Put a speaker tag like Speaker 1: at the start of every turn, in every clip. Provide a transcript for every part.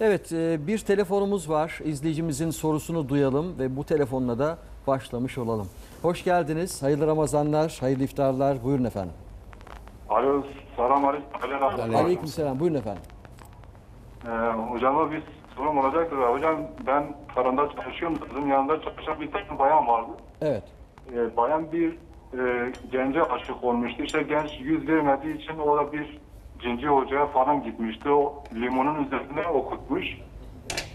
Speaker 1: Evet e, bir telefonumuz var. İzleyicimizin sorusunu duyalım ve bu telefonla da başlamış olalım. Hoş geldiniz. Hayırlı Ramazanlar, hayırlı iftarlar. Buyurun efendim.
Speaker 2: Alo, selam aleyküm. Aleyküm.
Speaker 1: Aleykümselam. Buyurun efendim.
Speaker 2: Ee, hocama bir sorum olacaktır. Hocam ben karında çalışıyorum. Kızım yanında çalışan bir tane bayan vardı.
Speaker 1: Evet.
Speaker 2: Ee, bayan bir e, gence aşık olmuştu. İşte genç yüz vermediği için o da bir cinci hocaya falan gitmişti. O limonun üzerine okutmuş.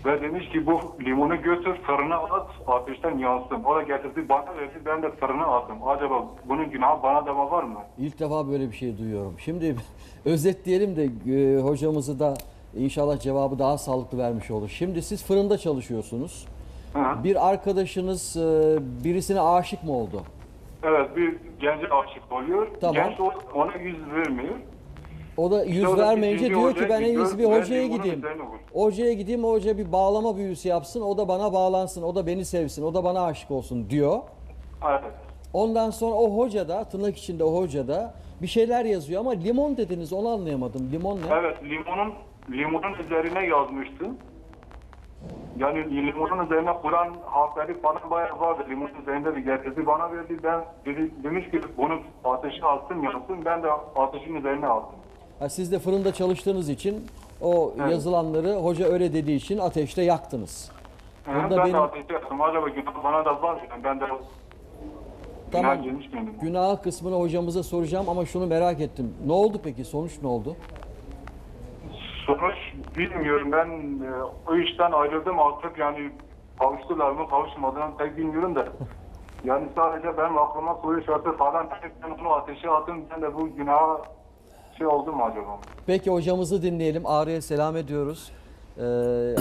Speaker 2: Ve demiş ki bu limonu götür fırına at ateşten yansın. O da getirdi bana verdi ben de fırına attım. Acaba bunun günahı bana da var mı?
Speaker 1: İlk defa böyle bir şey duyuyorum. Şimdi özetleyelim de e, hocamızı da inşallah cevabı daha sağlıklı vermiş olur. Şimdi siz fırında çalışıyorsunuz.
Speaker 2: Hı.
Speaker 1: Bir arkadaşınız e, birisine aşık mı oldu?
Speaker 2: Evet bir gence aşık oluyor.
Speaker 1: Tamam.
Speaker 2: Genç ona yüz vermiyor.
Speaker 1: O da yüz
Speaker 2: o da
Speaker 1: vermeyince
Speaker 2: ikinci
Speaker 1: diyor ki
Speaker 2: hocaya
Speaker 1: ben en iyisi bir hocaya
Speaker 2: bunun
Speaker 1: gideyim.
Speaker 2: üzerine.
Speaker 1: Hocaya gideyim o hoca bir bağlama büyüsü yapsın. O da bana bağlansın. O da beni sevsin. O da bana aşık olsun diyor.
Speaker 2: Evet.
Speaker 1: Ondan sonra o hoca da tırnak içinde o hoca da bir şeyler yazıyor ama limon dediniz onu anlayamadım. Limon ne?
Speaker 2: Evet limonun limonun üzerine yazmıştı. Yani limonun üzerine Kur'an harfleri falan bayağı vardı. Limonun üzerinde bir getirdi bana verdi. Ben dedi, demiş ki bunu ateşe attım yansın. Ben de ateşin üzerine attım.
Speaker 1: Ha, siz de fırında çalıştığınız için o
Speaker 2: Evet.
Speaker 1: yazılanları hoca öyle dediği için ateşte yaktınız. Burada
Speaker 2: ben
Speaker 1: benim-
Speaker 2: de ateşe attım. Acaba günah bana da var mı? Yani Ben de
Speaker 1: Tamam.
Speaker 2: günah girmiş kendime.
Speaker 1: Günah kısmını hocamıza soracağım ama şunu merak ettim. Ne oldu peki? Sonuç ne oldu?
Speaker 2: Sonuç bilmiyorum. Ben e, o işten ayrıldım artık yani kavuştular mı kavuşmadığını pek bilmiyorum da. Yani sadece benim aklıma soru işareti falan ben onu ateşe attım. Ben de bu günaha şey oldu mu acaba?
Speaker 1: Peki hocamızı dinleyelim. Ağrı'ya selam ediyoruz. Ee,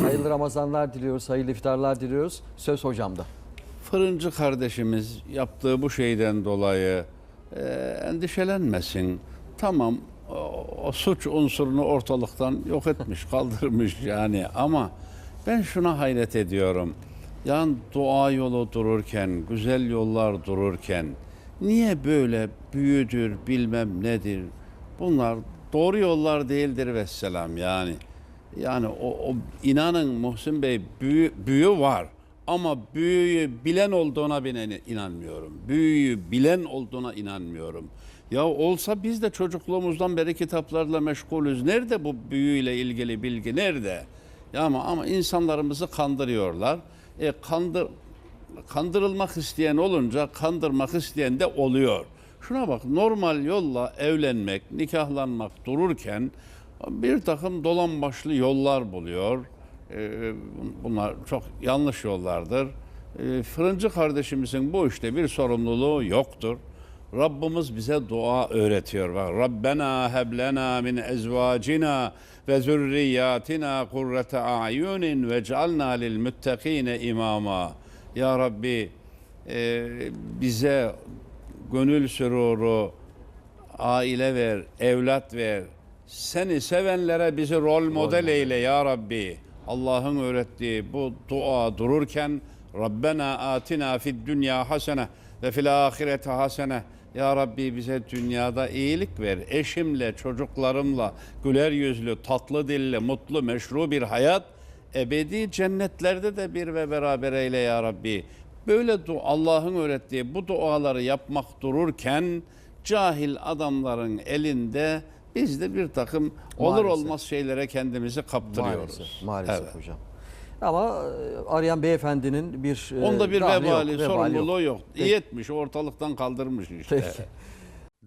Speaker 1: hayırlı Ramazanlar diliyoruz, hayırlı iftarlar diliyoruz. Söz hocamda.
Speaker 3: Fırıncı kardeşimiz yaptığı bu şeyden dolayı e, endişelenmesin. Tamam o, o suç unsurunu ortalıktan yok etmiş, kaldırmış yani ama ben şuna hayret ediyorum. Yani dua yolu dururken, güzel yollar dururken niye böyle büyüdür, bilmem nedir? Bunlar doğru yollar değildir vesselam yani. Yani o, o inanın Muhsin Bey büyü, büyü var ama büyüyü bilen olduğuna ben in- inanmıyorum. Büyüyü bilen olduğuna inanmıyorum. Ya olsa biz de çocukluğumuzdan beri kitaplarla meşgulüz. Nerede bu büyüyle ilgili bilgi nerede? Ya ama ama insanlarımızı kandırıyorlar. E kandır kandırılmak isteyen olunca kandırmak isteyen de oluyor. Şuna bak normal yolla evlenmek, nikahlanmak dururken bir takım dolan başlı yollar buluyor. Ee, bunlar çok yanlış yollardır. Ee, fırıncı kardeşimizin bu işte bir sorumluluğu yoktur. Rabbimiz bize dua öğretiyor. Bak Rabbena heblena min ezvacina ve zürriyatina kurrete a'yunin ve cealna lil müttakine imama. Ya Rabbi e, bize gönül süruru, aile ver, evlat ver. Seni sevenlere bizi rol model eyle ya Rabbi. Allah'ın öğrettiği bu dua dururken Rabbena atina fid dünya hasene ve fil ahirete hasene. Ya Rabbi bize dünyada iyilik ver. Eşimle, çocuklarımla güler yüzlü, tatlı dilli, mutlu, meşru bir hayat. Ebedi cennetlerde de bir ve beraber eyle ya Rabbi. Böyle du- Allah'ın öğrettiği bu duaları yapmak dururken cahil adamların elinde biz de bir takım olur
Speaker 1: Maalesef.
Speaker 3: olmaz şeylere kendimizi kaptırıyoruz.
Speaker 1: Maalesef, maalesef
Speaker 3: Evet.
Speaker 1: hocam. Ama e, arayan beyefendinin bir e,
Speaker 3: Onda bir vebali,
Speaker 1: yok, vebali
Speaker 3: sorumluluğu yok.
Speaker 1: Peki.
Speaker 3: İyi etmiş, ortalıktan kaldırmış işte.
Speaker 1: Peki.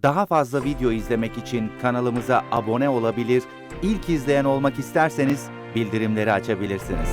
Speaker 4: Daha fazla video izlemek için kanalımıza abone olabilir, ilk izleyen olmak isterseniz bildirimleri açabilirsiniz.